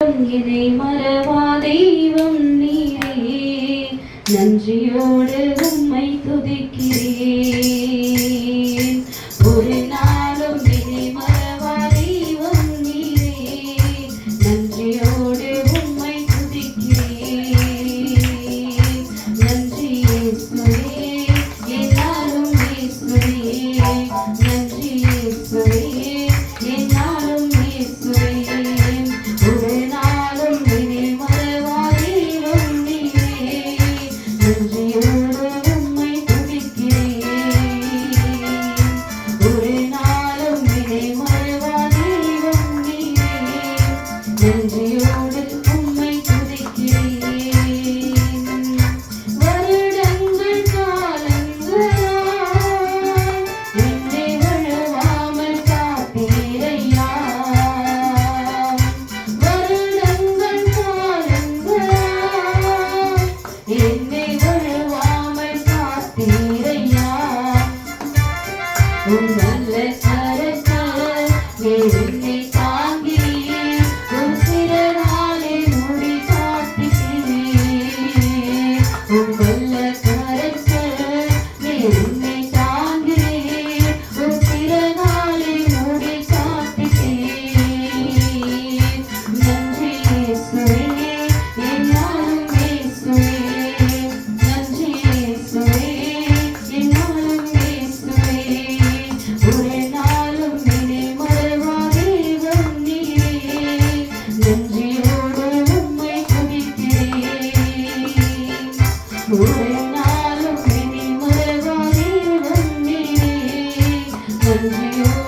என்னை மறவா தெய்வம் நீரே நன்றியோடு உம்மை துதிக்கிறேன். you. ta da da da da da da da da da da da and you.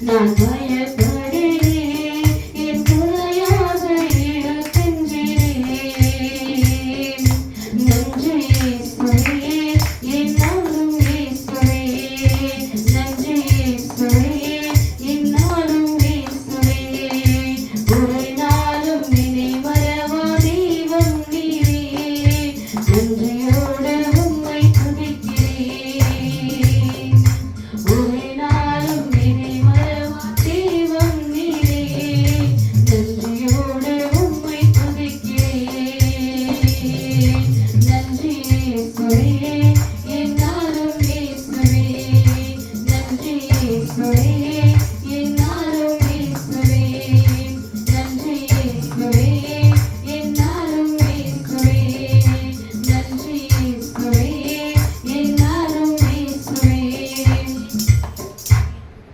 நான்